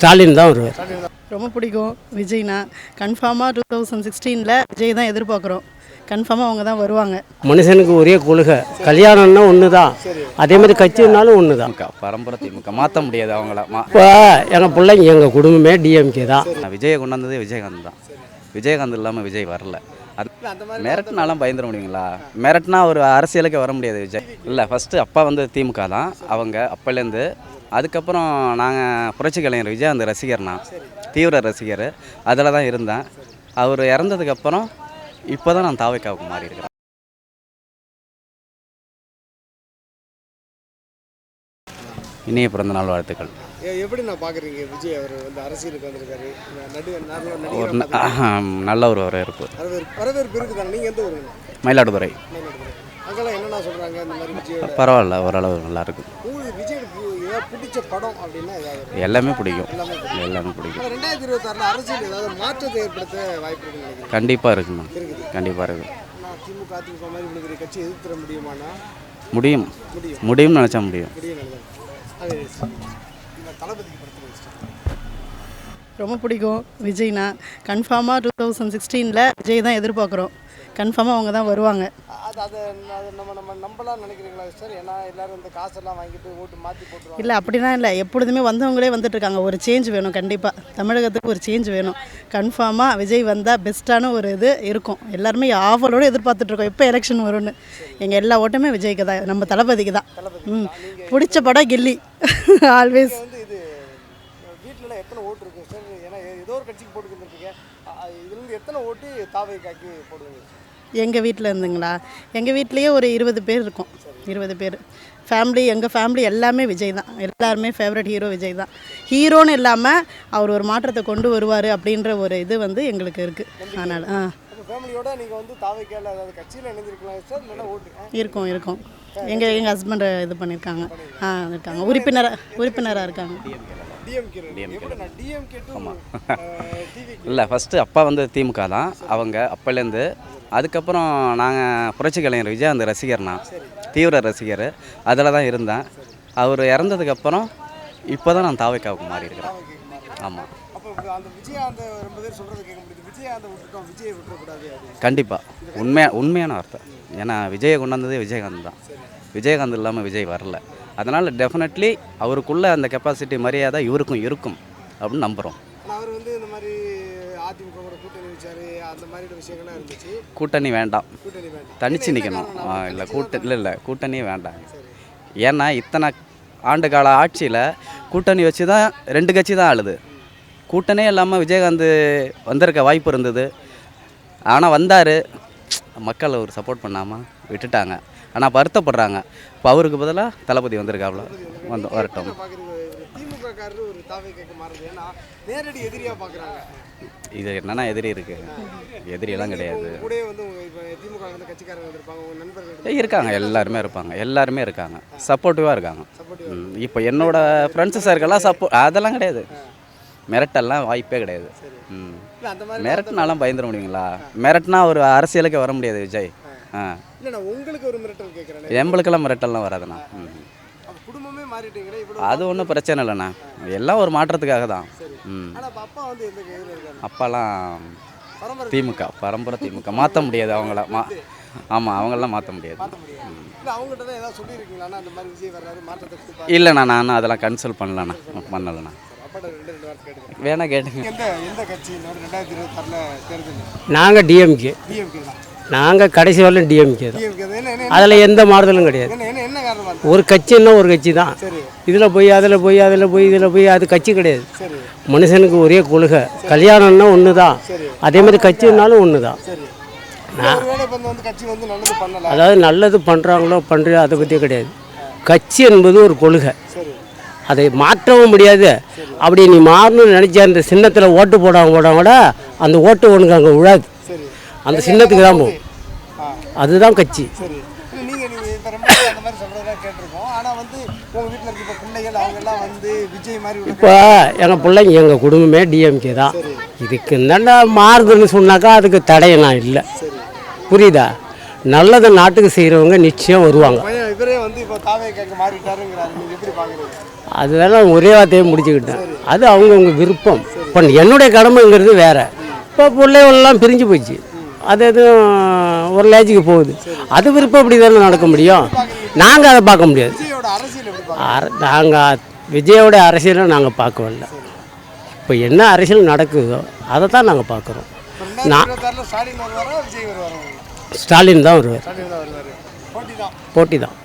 ஸ்டாலின் தான் வருவார். ரொம்ப பிடிக்கும் விஜய்னா. கன்ஃபார்மாக டூ தௌசண்ட் சிக்ஸ்டீனில் விஜய் தான் எதிர்பார்க்குறோம். கன்ஃபார்மாக அவங்க தான் வருவாங்க. மனுஷனுக்கு ஒரே கொள்கை. கல்யாணம்னா ஒன்று தான் அதே மாதிரி கட்சினாலும் ஒன்று தான் பரம்பரை திமுக மாற்ற முடியாது அவங்கள. இப்போ எங்கள் பிள்ளைங்க எங்கள் குடும்பமே டிஎம்கே தான். நான் விஜயை கொண்டு வந்ததே விஜயகாந்த் தான். விஜயகாந்த் இல்லாமல் விஜய் வரல. அது மிரட்டினாலாம் பயந்துட முடியுங்களா? மிரட்டினா ஒரு அரசியலுக்கு வர முடியாது விஜய். இல்லை ஃபஸ்ட்டு அப்பா வந்து திமுக தான். அவங்க அப்போலேருந்து அதுக்கப்புறம் நாங்கள் புரட்சி கலைஞர் விஜயகாந்த் ரசிகர்னா தீவிர ரசிகர். அதில் தான் இருந்தேன். அவர் இறந்ததுக்கப்புறம் இப்போ தான் நான் தாவைக்காவுக்கு மாறி இருக்கிறேன் இனிய பிறந்த நாள் வாழ்த்துக்கள். எப்படி நான் பார்க்குறீங்க விஜய் அவர் வந்து அரசியலுக்கு வந்திருக்காரு. ஒரு நல்ல ஒரு வரவேற்பு. வரவேற்பு இருக்குதாங்க நீங்கள் எந்த ஊருங்க? மயிலாடுதுறை. அங்கெல்லாம் என்னென்ன சொல்கிறாங்க இந்த மாதிரி பரவாயில்ல ஓரளவு நல்லா இருக்கு. உங்களுக்கு விஜய் பிடிச்ச படம் அப்படின்னா எல்லாமே பிடிக்கும். எல்லாமே பிடிக்கும். ரெண்டாயிரத்தி இருபத்தாறில் அரசியல் ஏதாவது மாற்றத்தை ஏற்படுத்த வாய்ப்பு நினைக்கிறேன் கண்டிப்பாக இருக்குது. கண்டிப்பாக இருக்கு. திமுக அதிமுக மாதிரி பெரிய கட்சி எதிர்த்துற முடியுமானா முடியும். முடியும். முடியும்னு நினச்சா முடியும் முடியும் நல்லது அது இந்த தளபதிக்கு படத்தில் வச்சுட்டேன் ரொம்ப பிடிக்கும் விஜய்னா. கன்ஃபார்மாக டூ தௌசண்ட் சிக்ஸ்டீனில் விஜய் தான் எதிர்பார்க்குறோம். கன்ஃபார்மாக அவங்க தான் வருவாங்க. அது அதை அது நம்ம நம்ம நம்பலாம் நினைக்கிறீங்களா சார் ஏன்னா எல்லாரும் இந்த காசெல்லாம் வாங்கிட்டு ஓட்டு மாற்றி போட்டுருவாங்க. இல்லை அப்படிலாம் இல்லை. எப்பொழுதுமே வந்தவங்களே வந்துட்டு இருக்காங்க ஒரு சேஞ்ச் வேணும் கண்டிப்பாக தமிழகத்துக்கு ஒரு சேஞ்ச் வேணும். கன்ஃபார்மாக விஜய் வந்தால் பெஸ்ட்டான ஒரு இது இருக்கும். எல்லாருமே ஆவலோடு எதிர்பார்த்துட்ருக்கோம் எப்போ எலெக்ஷன் வரும்னு? எங்கள் எல்லா ஓட்டுமே விஜய்க்கு தான். நம்ம தளபதிக்கு தான். ம். பிடிச்ச படம் கில்லி. ஆல்வேஸ் வந்து இது வீட்டிலலாம் எத்தனை ஓட்டு இருக்கு சார் ஏன்னா ஏதோ ஒரு கட்சிக்கு போட்டு இருந்திருக்கீங்க இதுலேருந்து எத்தனை ஓட்டு தாவை காக்கி போடுவீங்க? எங்கள் வீட்டில் இருந்துங்களா? எங்கள் வீட்லேயே ஒரு இருபது பேர் இருக்கும். இருபது பேர். ஃபேமிலி எங்கள் ஃபேமிலி எல்லாமே விஜய் தான். எல்லாருமே ஃபேவரட் ஹீரோ விஜய் தான். ஹீரோன்னு இல்லாமல் அவர் ஒரு மாற்றத்தை கொண்டு வருவார் அப்படின்ற ஒரு இது வந்து எங்களுக்கு இருக்குது அதனால் ஆ. ஃபேமிலியோட நீங்கள் வந்து தாவைக்கால அதாவது கட்சியில் இணைஞ்சிருக்கலாம் சார் இல்லைன்னா ஓட்டு. இருக்கும் இருக்கும். எங்கள் எங்கள் ஹஸ்பண்டை இது பண்ணியிருக்காங்க. ஆ இருக்காங்க. உறுப்பினராக உறுப்பினராக இருக்காங்க. டிஎம்கே டிவி இல்லை ஃபஸ்ட்டு அப்பா வந்து திமுக தான் அவங்க அப்போலேருந்து அதுக்கப்புறம் நாங்கள் புரட்சி கலைஞர் விஜயகாந்த் ரசிகர்னா தீவிர ரசிகர். அதில் தான் இருந்தேன். அவர் இறந்ததுக்கப்புறம் இப்போ தான் நான் தாவைக்காவுக்கு மாறி இருக்கிறேன் ஆமாம் அப்போ அந்த விஜயாந்த ரொம்ப பேர் சொல்கிறது கேட்க முடியுது. விஜயாந்த விட்டுட்டோம் விஜயை விட்டுறக்கூடாது அப்படின்னு. கண்டிப்பாக உண்மையா உண்மையான வார்த்தை. ஏன்னா விஜயை கொண்டு வந்ததே விஜயகாந்த் தான். விஜயகாந்த் இல்லாமல் விஜய் வரல. அதனால் டெஃபினெட்லி அவருக்குள்ள அந்த கெப்பாசிட்டி மரியாதை இவருக்கும் இருக்கும் அப்படின்னு நம்புகிறோம் அவர் வந்து இந்த மாதிரி அதிமுக கூட கூட்டணி வச்சாரு அந்த மாதிரி விஷயங்கள்லாம் இருந்துச்சு. கூட்டணி வேண்டாம். கூட்டணி வேண்டாம். தனிச்சு நிற்கணும் இல்லை கூட்ட இல்லை இல்லை கூட்டணியே வேண்டாம். ஏன்னா இத்தனை ஆண்டு கால ஆட்சியில் கூட்டணி வச்சு தான் ரெண்டு கட்சி தான் ஆளுது. கூட்டணே இல்லாமல் விஜயகாந்த் வந்திருக்க வாய்ப்பு இருந்தது. ஆனால் வந்தார். மக்கள் அவர் சப்போர்ட் பண்ணாமல் விட்டுட்டாங்க. ஆனால் வருத்தப்படுறாங்க. இப்போ அவருக்கு பதிலாக தளபதி வந்திருக்காப்ல. வந்து வரட்டும். நேரடி இது என்னென்னா எதிரி இருக்குது எதிரியெல்லாம் கிடையாது. இருக்காங்க. எல்லாருமே இருப்பாங்க. எல்லாருமே இருக்காங்க. சப்போர்ட்டிவாக இருக்காங்க. இப்போ என்னோட ஃப்ரெண்ட்ஸு சர்க்கெல்லாம் சப்போ அதெல்லாம் கிடையாது. மிரட்டெல்லாம் வாய்ப்பே கிடையாது. மிரட்டினாலாம் பயந்துட முடியுங்களா? மிரட்டினா ஒரு அரசியலுக்கு வர முடியாது விஜய். ஆ. உங்களுக்கு ஒரு மிரட்டல் கேட்குறேன். எம்பளுக்கெல்லாம் மிரட்டல்லாம் வராதுண்ணா. அது ஒன்றும் பிரச்சனை இல்லைண்ணா. எல்லாம் ஒரு மாற்றத்துக்காக தான். ம். அப்பாலாம் திமுக பரம்பரை திமுக. மாற்ற முடியாது அவங்கள. மா ஆமாம் அவங்களெலாம் மாற்ற முடியாது. இல்லைண்ணா நான் அதெல்லாம் கன்சல்ட் பண்ணலண்ணா. பண்ணலண்ணா. வேணா கேட்டுங்க நாங்கள் டிஎம்கே டிஎம்கே தான். நாங்கள் கடைசி வரலும் டிஎம்கே தான். அதில் எந்த மாறுதலும் கிடையாது. என்ன என்ன என்ன காரணமாக இருக்கு ஒரு கட்சின்னா ஒரு கட்சி தான். சரி. இதில் போய் அதில் போய் அதில் போய் இதில் போய் அது கட்சி கிடையாது. சரி. மனுஷனுக்கு ஒரே கொள்கை. கல்யாணம்னா ஒன்று தான். அதே மாதிரி கட்சினாலும் ஒன்று தான். சரி. ஒருவேளை இப்போ வந்து கட்சி வந்து நல்லது பண்ணல? அதாவது நல்லது பண்ணுறாங்களோ பண்ணுறியோ அதை பற்றி கிடையாது. கட்சி என்பது ஒரு கொள்கை. சரி. அதை மாற்றவும் முடியாது. அப்படி நீ மாறணும்னு நினச்ச அந்த சின்னத்தில் ஓட்டு போடாம போடாம கூட அந்த ஓட்டு உனக்கு அங்கே விழாது அந்த சின்னத்துக்கு தான் போகும். அதுதான் கட்சி. இப்போ எங்கள் பிள்ளைங்க எங்கள் குடும்பமே டிஎம்கே தான். இதுக்கு நல்லா மாறுதுன்னு சொன்னாக்கா அதுக்கு தடையனா இல்லை. புரியுதா? நல்லதை நாட்டுக்கு செய்கிறவங்க நிச்சயம் வருவாங்க. வந்து இப்போ தாவே கேட்க மாறிட்டாருங்கிறாரு. நீங்கள் எப்படி பார்க்குறீங்க அதெல்லாம் ஒரே வார்த்தையை முடிச்சுக்கிட்டேன். அது அவங்கவுங்க விருப்பம். இப்போ என்னுடைய கடமைங்கிறது வேற. இப்போ பிள்ளைகளெல்லாம் பிரிஞ்சு போச்சு. அது எதுவும் ஒரு லேஜுக்கு போகுது. அது விருப்பம் இப்படி தானே நடக்க முடியும். நாங்கள் அதை பார்க்க முடியாது. அர நாங்கள் விஜயோட அரசியலை நாங்கள் பார்க்கவில்ல இப்போ என்ன அரசியல் நடக்குதோ அதை தான் நாங்கள் பார்க்குறோம் நான் ஸ்டாலின் தான் வருவார். போட்டி தான்